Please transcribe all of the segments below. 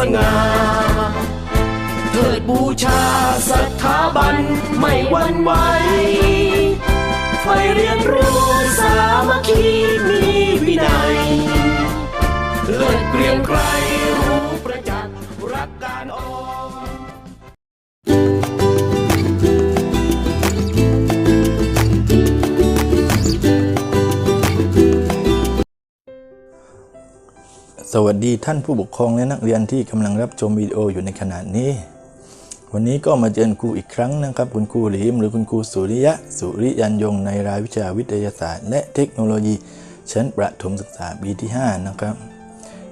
สง่าเถิดบูชาสถาบันไม่หวั่นไหวไฟเรียนรู้สามัคคี สวัสดีท่านผู้ปกครองและนักเรียนที่กำลังรับชมวิดีโออยู่ในขณะนี้ วันนี้ก็มาเจอครูอีกครั้งนะครับ คุณครูหลีมหรือคุณครูสุริยะ สุริยันยงในรายวิชาวิทยาศาสตร์ และเทคโนโลยี ชั้นประถมศึกษาปีที่ 5 นะครับ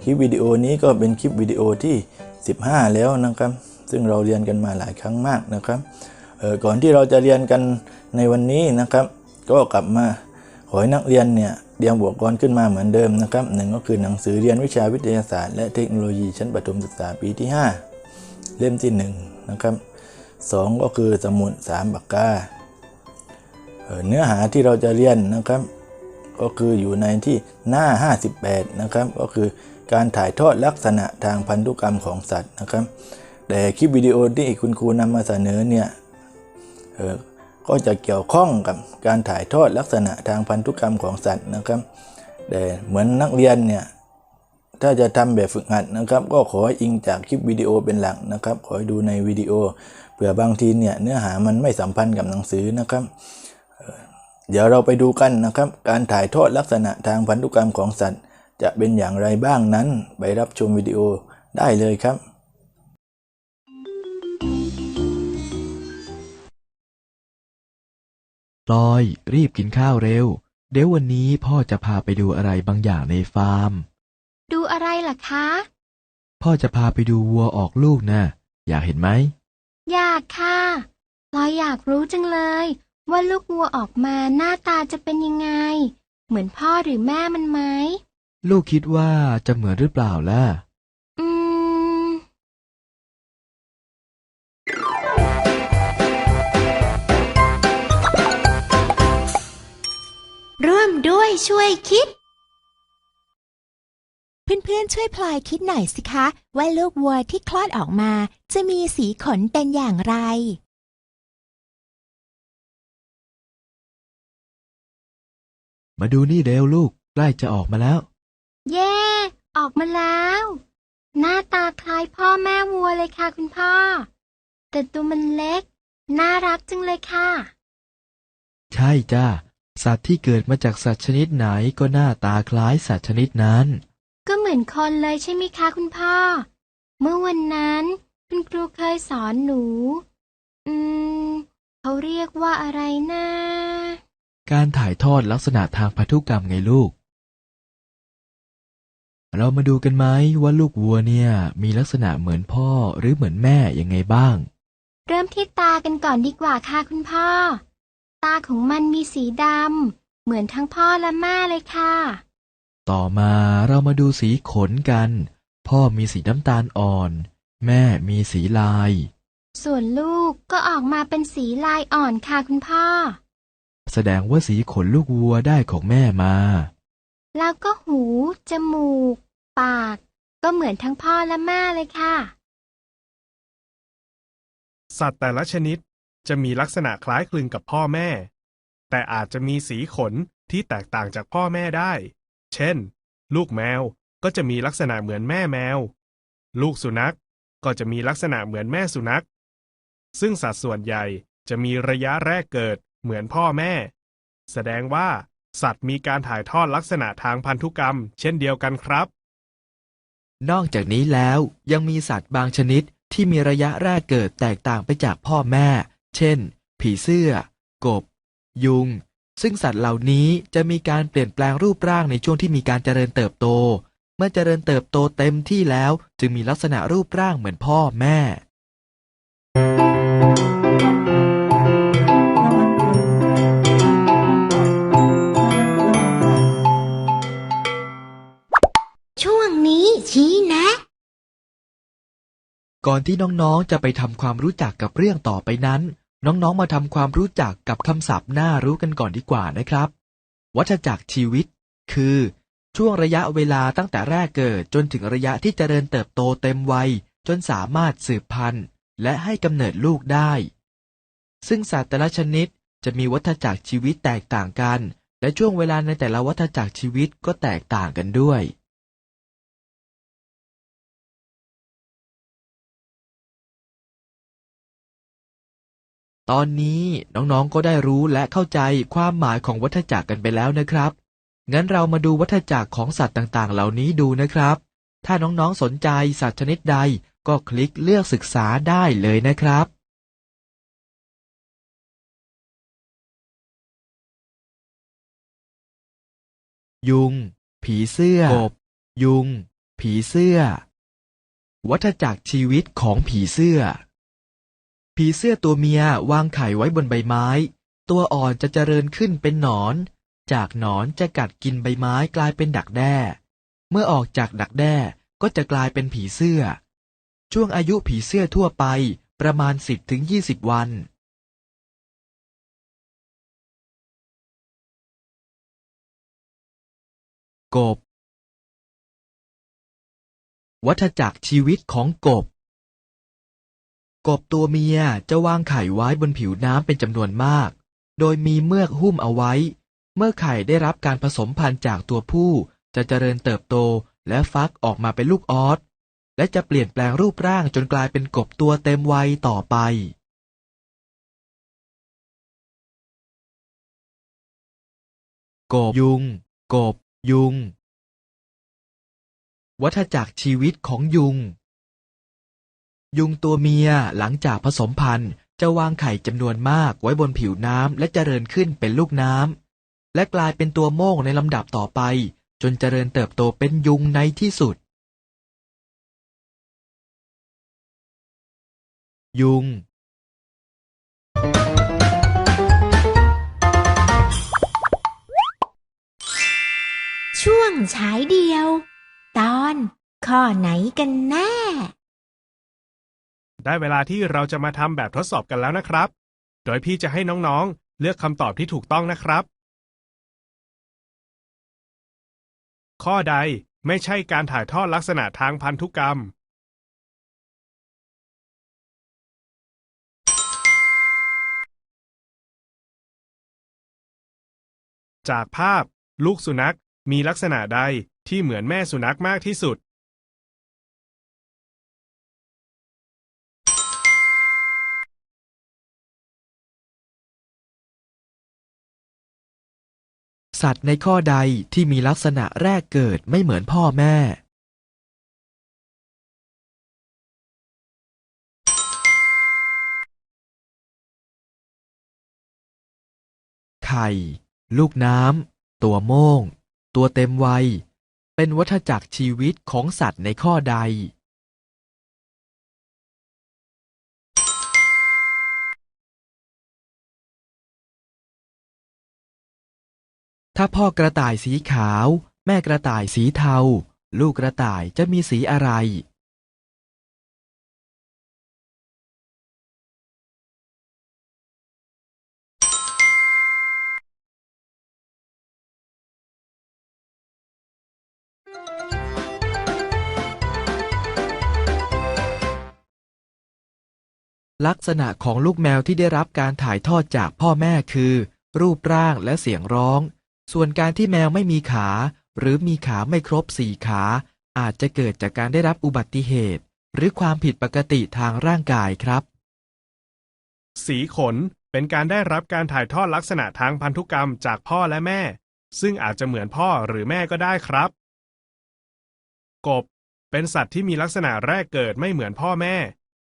คลิปวิดีโอนี้ก็เป็นคลิปวิดีโอที่ 15 แล้วนะครับ ซึ่งเราเรียนกันมาหลายครั้งมากนะครับก่อนที่เราจะเรียนกันในวันนี้นะครับ ก็กลับมาขอให้นักเรียนเนี่ย เตรียมอุปกรขึ้นมาเหมือนเดิมนะครับหนึ่งก็คือหนังสือเรียนวิชาวิทยาศาสตร์และเทคโนโลยีชั้นประถมศึกษาปีที่ 5 เล่มที่1นะครับสองก็คือสมุด3ปากกาเเนื้อหาที่เราจะเรียนนะครับ ก็คืออยู่ในที่หน้า 58 นะครับ ก็คือการถ่ายทอดลักษณะทางพันธุกรรมของสัตว์นะครับ แต่คลิปวิดีโอที่คุณครูนำมาเสนอเนี่ย ก็จะเกี่ยวข้องกับการถ่ายทอดลักษณะทางพันธุกรรมของสัตว์นะครับแต่เหมือนนักเรียนเนี่ยถ้าจะทำแบบฝึกหัดนะครับ ก็ขออิงจากคลิปวิดีโอเป็นหลักนะครับ ขอให้ดูในวิดีโอเผื่อบางทีเนี่ยเนื้อหามันไม่สัมพันธ์กับหนังสือนะครับ เดี๋ยวเราไปดูกันนะครับ การถ่ายทอดลักษณะทางพันธุกรรมของสัตว์ จะเป็นอย่างไรบ้างนั้น ไปรับชมวิดีโอได้เลยครับ พลอยรีบกินข้าวเร็ว เดี๋ยววันนี้พ่อจะพาไปดูอะไรบางอย่างในฟาร์ม ดูอะไรล่ะคะ พ่อจะพาไปดูวัวออกลูกนะอยากเห็นไหม อยากค่ะพลอยอยากรู้จังเลย ว่าลูกวัวออกมาหน้าตาจะเป็นยังไง เหมือนพ่อหรือแม่มันไหม ลูกคิดว่าจะเหมือนหรือเปล่าล่ะ ร่วมด้วยช่วยคิด เพื่อนๆช่วยพลอยคิดหน่อยสิคะ ว่าลูกวัวที่คลอดออกมา จะมีสีขนเป็นอย่างไร มาดูนี่เร็วลูกใกล้จะออกมาแล้ว เย่ออกมาแล้ว หน้าตาคล้ายพ่อแม่วัวเลยค่ะคุณพ่อ แต่ตัวมันเล็ก น่ารักจังเลยค่ะ ใช่จ้า สัตว์ที่เกิดมาจากสัตว์ชนิดไหนก็หน้าตาคล้ายสัตว์ชนิดนั้น ก็เหมือนคนเลยใช่ไหมคะคุณพ่อ เมื่อวันนั้น คุณครูเคยสอนหนู อืม เขาเรียกว่าอะไรนะการถ่ายทอดลักษณะทางพันธุกรรมไงลูก เรามาดูกันไหมว่าลูกวัวเนี่ย มีลักษณะเหมือนพ่อหรือเหมือนแม่ยังไงบ้าง เริ่มที่ตากันก่อนดีกว่าค่ะคุณพ่อ ตาของมันมีสีดำ เหมือนทั้งพ่อและแม่เลยค่ะ ต่อมาเรามาดูสีขนกัน พ่อมีสีน้ำตาลอ่อน แม่มีสีลาย ส่วนลูกก็ออกมาเป็นสีลายอ่อนค่ะคุณพ่อ แสดงว่าสีขนลูกวัวได้ของแม่มา แล้วก็หู จมูก ปาก ก็เหมือนทั้งพ่อและแม่เลยค่ะ สัตว์แต่ละชนิด จะมีลักษณะคล้ายคลึงกับพ่อแม่ แต่อาจจะมีสีขนที่แตกต่างจากพ่อแม่ได้ เช่น ลูกแมวก็จะมีลักษณะเหมือนแม่แมว ลูกสุนัขก็จะมีลักษณะเหมือนแม่สุนัข ซึ่งสัตว์ส่วนใหญ่จะมีระยะแรกเกิดเหมือนพ่อแม่ แสดงว่า สัตว์มีการถ่ายทอดลักษณะทางพันธุกรรม เช่นเดียวกันครับ นอกจากนี้แล้วยังมีสัตว์บางชนิดที่มีระยะแรกเกิดแตกต่างไปจากพ่อแม่ เช่น ผีเสื้อ กบ ยุง ซึ่งสัตว์เหล่านี้จะมีการเปลี่ยนแปลงรูปร่างในช่วงที่มีการเจริญเติบโต เมื่อเจริญเติบโตเต็มที่แล้วจึงมีลักษณะรูปร่างเหมือนพ่อแม่ช่วงนี้ชี้แนะ ก่อนที่น้องๆ จะไปทำความรู้จักกับเรื่องต่อไปนั้น น้องๆ มาทำความรู้จักกับคำศัพท์น่ารู้กันก่อนดีกวัานะครับ วัฏจักรชีวิต คือ ช่วงระยะเวลาตั้งแต่แรกเกิดจนถึงระยะที่เจริญเติบโตเต็มวัย จนสามารถสืบพันธุ์ และให้กำเนิดลูกได้ ซึ่งสัตว์แต่ละชนิดจะมีวัฏจักรชีวิตแตกต่างกัน และช่วงเวลาในแต่ละวัฏจักรชีวิตก็แตกต่างกันด้วย ตอนนี้น้องๆก็ได้รู้และเข้าใจความหมายของวัฏจักรกันไปแล้วนะครับ งั้นเรามาดูวัฏจักรของสัตว์ต่างๆ เหล่านี้ดูนะครับ ถ้าน้องๆสนใจสัตว์ชนิดใดก็คลิกเลือกศึกษาได้เลยนะครับยุง ผีเสื้อกบ ยุง ผีเสื้อ วัฏจักรชีวิตของผีเสื้อ ผีเสื้อตัวเมียวางไข่ไว้บนใบไม้ ตัวอ่อนจะเจริญขึ้นเป็นหนอน จากหนอนจะกัดกินใบไม้กลายเป็นดักแด้ เมื่อออกจากดักแด้ก็จะกลายเป็นผีเสื้อ ช่วงอายุผีเสื้อทั่วไปประมาณ 10-20 วัน กบ วัฏจักรชีวิตของกบ กบตัวเมียจะวางไข่ไว้บนผิวน้ำเป็นจำนวนมาก โดยมีเมือกหุ้มเอาไว้ เมื่อไข่ได้รับการผสมพันธุ์จากตัวผู้ จะเจริญเติบโตและฟักออกมาเป็นลูกออสและจะเปลี่ยนแปลงรูปร่างจนกลายเป็นกบตัวเต็มวัยต่อไป กบยุง กบยุง วัฏจักรชีวิตของยุง ยุงตัวเมียหลังจากผสมพันธุ์จะวางไข่จำนวนมากไว้บนผิวน้ำและเจริญขึ้นเป็นลูกน้ำและกลายเป็นตัวโม่งในลำดับต่อไป จนเจริญเติบโตเป็นยุงในที่สุด ยุง ช่วงฉายเดียว ตอนข้อไหนกันแน่ ได้เวลาที่เราจะมาทำแบบทดสอบกันแล้วนะครับ โดยพี่จะให้น้องๆ เลือกคำตอบที่ถูกต้องนะครับ ข้อใดไม่ใช่การถ่ายทอดลักษณะทางพันธุกรรม จากภาพ ลูกสุนัขมีลักษณะใดที่เหมือนแม่สุนัขมากที่สุด สัตว์ในข้อใดที่มีลักษณะแรกเกิดไม่เหมือนพ่อแม่ ไข่ ลูกน้ำ ตัวโม่งตัวเต็มวัย เป็นวัฏจักรชีวิตของสัตว์ในข้อใด ถ้าพ่อกระต่ายสีขาว แม่กระต่ายสีเทา ลูกกระต่ายจะมีสีอะไร ลักษณะของลูกแมวที่ได้รับการถ่ายทอดจากพ่อแม่คือ รูปร่างและเสียงร้อง ส่วนการที่แมวไม่มีขา หรือมีขาไม่ครบสี่ขา อาจจะเกิดจากการได้รับอุบัติเหตุ หรือความผิดปกติทางร่างกายครับ สีขนเป็นการได้รับการถ่ายทอดลักษณะทางพันธุกรรมจากพ่อและแม่ ซึ่งอาจจะเหมือนพ่อหรือแม่ก็ได้ครับ กบ เป็นสัตว์ที่มีลักษณะแรกเกิดไม่เหมือนพ่อแม่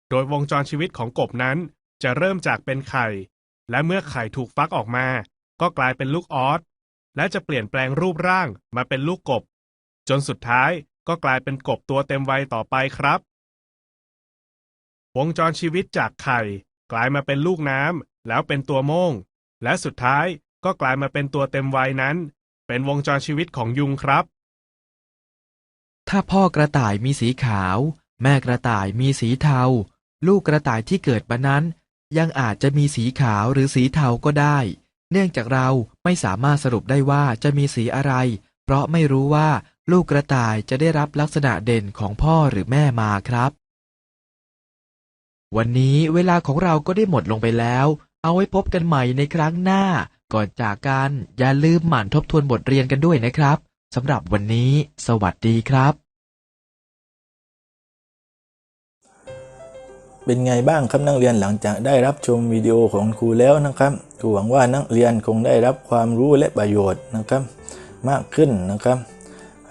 โดยวงจรชีวิตของกบนั้น จะเริ่มจากเป็นไข่ และเมื่อไข่ถูกฟักออกมา ก็กลายเป็นลูกออส และจะเปลี่ยนแปลงรูปร่างมาเป็นลูกกบ จนสุดท้ายก็กลายเป็นกบตัวเต็มวัยต่อไปครับ วงจรชีวิตจากไข่ กลายมาเป็นลูกน้ำแล้วเป็นตัวโม่งและสุดท้ายก็กลายมาเป็นตัวเต็มวัยนั้น เป็นวงจรชีวิตของยุงครับ ถ้าพ่อกระต่ายมีสีขาว แม่กระต่ายมีสีเทา ลูกกระต่ายที่เกิดมานั้น ยังอาจจะมีสีขาวหรือสีเทาก็ได้ เนื่องจากเราไม่สามารถสรุปได้ว่าจะมีสีอะไร เพราะไม่รู้ว่าลูกกระต่ายจะได้รับลักษณะเด่นของพ่อหรือแม่มาครับ วันนี้เวลาของเราก็ได้หมดลงไปแล้ว เอาไว้พบกันใหม่ในครั้งหน้า ก่อนจากกันอย่าลืมหมั่นทบทวนบทเรียนกันด้วยนะครับสำหรับวันนี้ สวัสดีครับ เป็นไงบ้างครับนักเรียนหลังจากได้รับชมวิดีโอของครูแล้วนะครับครูหวังว่านักเรียนคงได้รับความรู้และประโยชน์นะครับ มากขึ้นนะครับ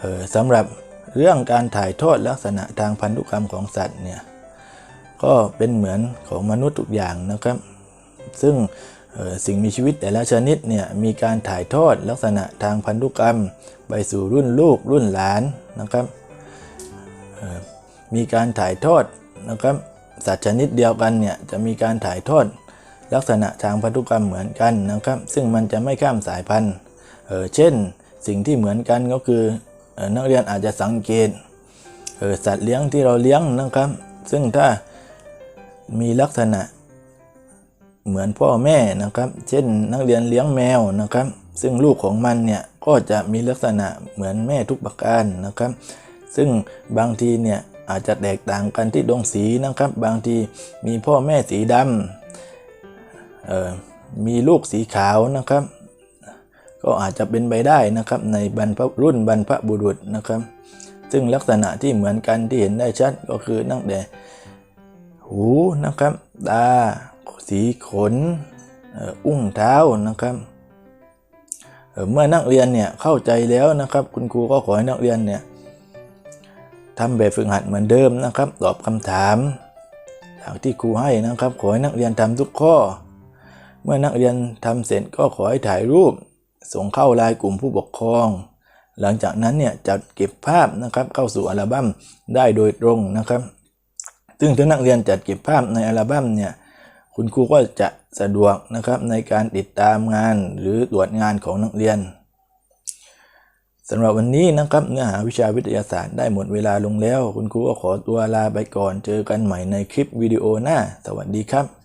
ออสำหรับเรื่องการถ่ายทอดลักษณะทางพันธุกรรมของสัตว์เนี่ยก็เป็นเหมือนของมนุษย์ทุกอย่างนะครับ ซึ่งออสิ่งมีชีวิตแต่ละชนิดเนี่ยมีการถ่ายทอดลักษณะทางพันธุกรรม ไปสู่รุ่นลูกรุ่นหลานนะครับออมีการถ่ายทอดนะครับ สัตว์ชนิดเดียวกันเนี่ยจะมีการถ่ายทอดลักษณะทางพันธุกรรมเหมือนกันนะครับ ซึ่งมันจะไม่ข้ามสายพันธุ์เออเช่น สิ่งที่เหมือนกันก็คือออนักเรียนอาจจะสังเกตเออสัตว์เลี้ยงที่เราเลี้ยงนะครับ ซึ่งถ้ามีลักษณะเหมือนพ่อแม่นะครับ เช่นนักเรียนเลี้ยงแมวนะครับ ซึ่งลูกของมันเนี่ยก็จะมีลักษณะเหมือนแม่ทุกประการนะครับ ซึ่งบางทีเนี่ย อาจจะแตกต่างกันที่ดวงสีนะครับ บางทีมีพ่อแม่สีดำมีลูกสีขาวนะครับ ก็อาจจะเป็นไปได้นะครับในบรรพรุ่นบรรพบุรุษนะครับ ซึ่งลักษณะที่เหมือนกันที่เห็นได้ชัดก็คือตั้งแต่หูนะครับตาสีขนอ,อุ้งเท้านะครับเเมื่อนักเรียนเนี่ยเข้าใจแล้วนะครับ คุณครูก็ขอให้นักเรียนเนี่ย ทำแบบฝึกหัดเหมือนเดิมนะครับ ตอบคำถามอย่างที่ครูให้นะครับ ขอให้นักเรียนทำทุกข้อ เมื่อนักเรียนทำเสร็จก็ขอให้ถ่ายรูป ส่งเข้าไลน์กลุ่มผู้ปกครอง หลังจากนั้นเนี่ยจัดเก็บภาพนะครับเข้าสู่อัลบั้มได้โดยตรงนะครับ ซึ่งถ้านักเรียนจัดเก็บภาพในอัลบั้มเนี่ยคุณครูก็จะสะดวกนะครับในการติดตามงานหรือตรวจงานของนักเรียน สำหรับวันนี้นะครับเนื้อหาวิชาวิทยาศาสตร์ได้หมดเวลาลงแล้ว คุณครูก็ขอตัวลาไปก่อน เจอกันใหม่ในคลิปวิดีโอหน้า สวัสดีครับ